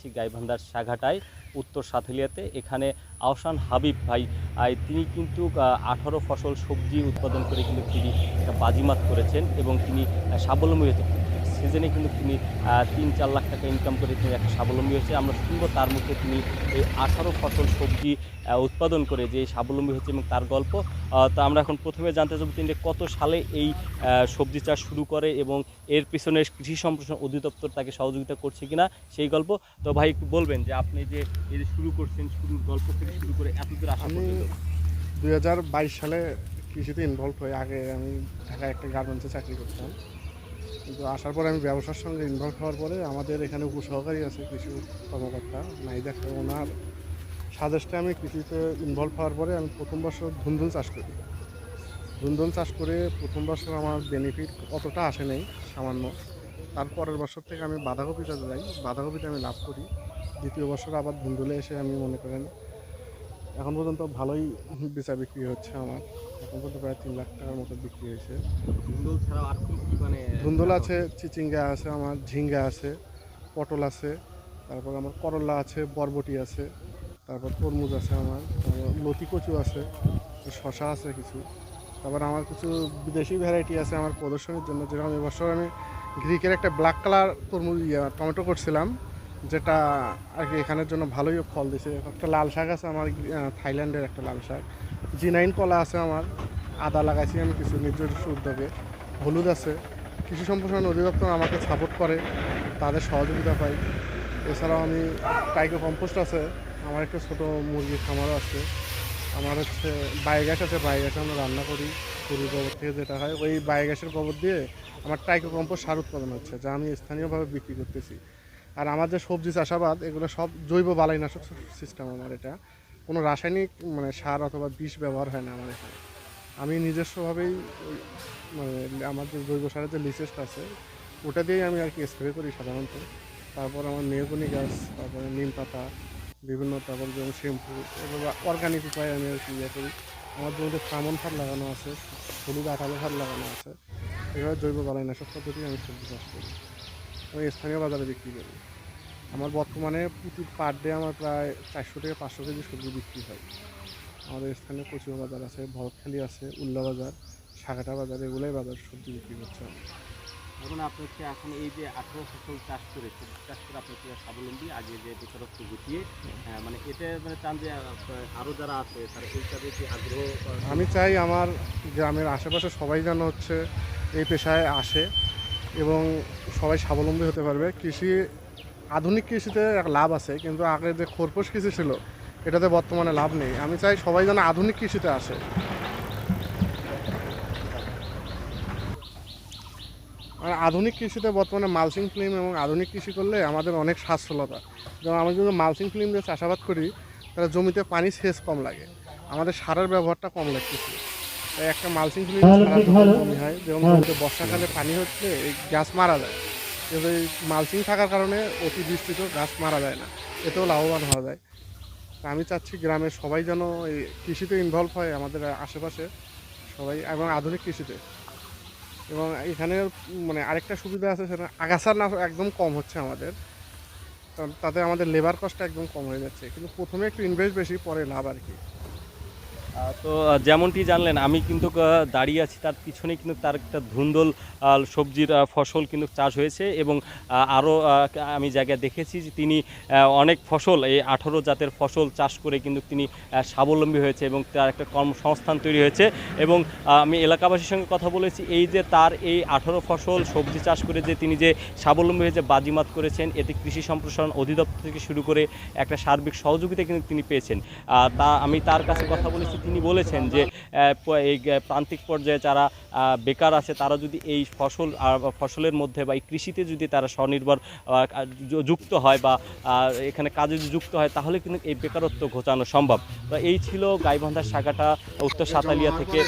আসছি গাইবান্ধার সাঘাটায় উত্তর সাথেলিয়াতে। এখানে আহসান হাবিব ভাই তিনি কিন্তু আঠারো ফসল সবজি উৎপাদন করে কিন্তু তিনি একটা বাজিমাত করেছেন এবং তিনি স্বাবলম্বী হয়েছে সিজনে কিন্তু তিনি তিন চার লাখ টাকা ইনকাম করে তিনি একটা স্বাবলম্বী হয়েছে। আমরা শুনব তার মুখে তিনি এই আঠারো ফসল সবজি উৎপাদন করে যে স্বাবলম্বী হয়েছে এবং তার গল্প। তো আমরা এখন প্রথমে জানতে চাবো তিনি কত সালে এই সবজি চাষ শুরু করে এবং এর পিছনে কৃষি সম্প্রসারণ অধিদপ্তর তাকে সহযোগিতা করছে কিনা সেই গল্প। তো ভাই একটু বলবেন যে আপনি যে এই যে শুরু করছেন শুরুর গল্প থেকে শুরু করে এতদূর আসা দুই হাজার বাইশ সালে কৃষিতে ইনভলভ হয়ে আগে আমি ঢাকায় একটা গার্মেন্টসে চাকরি করতাম। কিন্তু আসার পরে আমি ব্যবসার সঙ্গে ইনভলভ হওয়ার পরে আমাদের এখানে উপসহকারী আছে কৃষি কর্মকর্তা। নাইদা ওনার সাজেস্টে আমি কৃষিতে ইনভলভ হওয়ার পরে আমি প্রথম বছর ধুন্দুল চাষ করি। ধুন্দুল চাষ করে প্রথম বছর আমার বেনিফিট অতটা আসে নেই, সামান্য। তারপরের বছর থেকে আমি বাঁধাকপিটা যাই বাঁধাকপিটা আমি লাভ করি। দ্বিতীয় বছর আবার ধুন্দুলে এসে আমি মনে করেন এখন পর্যন্ত ভালোই বেচা বিক্রি হচ্ছে আমার। এখন প্রায় তিন লাখ টাকার মতো বিক্রি হয়েছে। ধুন্দুল ছাড়াও আর কি কি মানে ধুন্দুল আছে চিচিঙ্গা আছে আমার ঝিঙ্গা আছে পটল আছে তারপর আমার করলা আছে বরবটি আছে তারপর তরমুজ আছে আমার তারপর লতি কচু আছে শশা আছে কিছু তারপর আমার কিছু বিদেশি ভ্যারাইটি আছে আমার প্রদর্শনীর জন্য যেরকম এবছর আমি গ্রিকের একটা ব্ল্যাক কালার তরমুজ ইয়া, টমেটো করছিলাম যেটা আর কি এখানের জন্য ভালোই ফল দিছে একটা লাল শাক আছে আমার থাইল্যান্ডের একটা লাল শাক জি নাইন কলা আছে আমার, আদা লাগাইছি আমি কিছু নিজস্ব উদ্যোগে হলুদ আছে। কৃষি সম্প্রসারণ অধিদপ্তর আমাকে সাপোর্ট করে, তাদের সহযোগিতা পাই। এছাড়াও আমি টাইকো কম্পোস্ট আছে, আমার একটা ছোটো মুরগির খামারও আছে। আমার হচ্ছে বায়োগ্যাস আছে, বায়োগ্যাস আমরা রান্না করি, গরুর গোবর থেকে যেটা হয়, ওই বায়োগ্যাসের গোবর দিয়ে আমার টাইকো কম্পোস্ট সার উৎপাদন হচ্ছে, যা আমি স্থানীয়ভাবে বিক্রি করতেছি। আর আমার যে সবজি চাষাবাদ, এগুলো সব জৈব বালাইনাশক সিস্টেম আমার এটা। কোনো রাসায়নিক মানে সার অথবা বিষ ব্যবহার হয় না আমার এখানে। আমি নিজস্বভাবেই মানে আমার যে জৈব সারের যে লিসেস্ট আছে, ওটা দিয়েই আমি আর কি স্প্রে করি সাধারণত। তারপর আমার মেহগনি গাছ, তারপরে নিম পাতা, বিভিন্ন তারপর যেমন শ্যাম্পু এগুলো অর্গানিক উপায়ে আমি আর কি ইয়ে করি। আমার জমিতে ফ্রামন সার লাগানো আছে, হলুদ আঠালো সার লাগানো আছে। এভাবে জৈব বালাইনাশক পদ্ধতি আমি সবজি চাষ করি। আমি স্থানীয় বাজারে বিক্রি করি। আমার বর্তমানে প্রতি পার ডে আমার প্রায় চারশো থেকে পাঁচশো কেজি সবজি বিক্রি হয়। আমাদের স্থানীয় কচুয়া বাজার আছে ভরতখালি আছে উল্লা বাজার সাগাটা বাজার এগুলোই বাজার সবজি বিক্রি করছে। এখন আপনি হচ্ছে এখন এই যে আঠারো ফসল চাষ করেছেন চাষ করে আপনি স্বাবলম্বী আগে যে বেকারত্ব গুটিয়ে মানে এতে মানে চান যে আরও যারা আছে তারা এই কাজে কি আগ্রহ আমি চাই আমার গ্রামের আশেপাশে সবাই যেন হচ্ছে এই পেশায় আসে এবং সবাই স্বাবলম্বী হতে পারবে। কৃষি আধুনিক কৃষিতে এক লাভ আছে কিন্তু আগে যে খোরপোশ কৃষি ছিল এটাতে বর্তমানে লাভ নেই। আমি চাই সবাই যেন আধুনিক কৃষিতে আসে। আর আধুনিক কৃষিতে বর্তমানে মালসিং ফিল্ম এবং আধুনিক কৃষি করলে আমাদের অনেক সাশ্রলতা যেমন আমি যদি মালসিং ফিল্ম দিয়ে চাষাবাদ করি তাহলে জমিতে পানি সেচ কম লাগে। আমাদের সারের ব্যবহারটা কম লাগতেছে তাই একটা মালসিং ফিল্ম কমই হয় যেমন জমিতে বর্ষাকালে পানি হচ্ছে এই গাছ মারা যায়। এই মালচিং থাকার কারণে অতি বৃষ্টিতেও গাছ মারা যায় না, এতেও লাভবান হওয়া যায়। আমি চাচ্ছি গ্রামের সবাই যেন এই কৃষিতে ইনভলভ হয় আমাদের আশেপাশে সবাই এবং আধুনিক কৃষিতে। এবং এখানে মানে আরেকটা সুবিধা আছে সেটা আগাছার না একদম কম হচ্ছে আমাদের তাতে আমাদের লেবার কস্টটা একদম কম হয়ে যাচ্ছে। কিন্তু প্রথমে একটু ইনভেস্ট বেশি, পরে লাভ আর কি। তো যেমনটি জানলেন, আমি কিন্তু দাঁড়িয়ে আছি, তার পিছনে কিন্তু তার একটা ধুন্দল সবজির ফসল কিন্তু চাষ হয়েছে এবং আরও আমি জায়গায় দেখেছি যে তিনি অনেক ফসল, এই আঠারো জাতের ফসল চাষ করে কিন্তু তিনি স্বাবলম্বী হয়েছে এবং তার একটা কর্মসংস্থান তৈরি হয়েছে এবং আমি এলাকাবাসীর সঙ্গে কথা বলেছি, এই যে তার এই আঠারো ফসল সবজি চাষ করে যে তিনি যে স্বাবলম্বী হয়েছে, বাজিমাত করেছেন, এতে কৃষি সম্প্রসারণ অধিদপ্তর থেকে শুরু করে একটা সার্বিক সহযোগিতা কিন্তু তিনি পেয়েছেন। তা, আমি তার কাছে কথা বলেছি তিনি বলেছেন যে এই প্রান্তিক পর্যায়ে যারা বেকার আছে তারা যদি এই ফসল ফসলের মধ্যে বা এই কৃষিতে যদি তারা স্বনির্ভর যুক্ত হয় বা এখানে কাজে যদি যুক্ত হয় তাহলে কিন্তু এই বেকারত্ব ঘোচানো সম্ভব। তো এই ছিল গাইবান্ধার শাখাটা, উত্তর সাতালিয়া থেকে।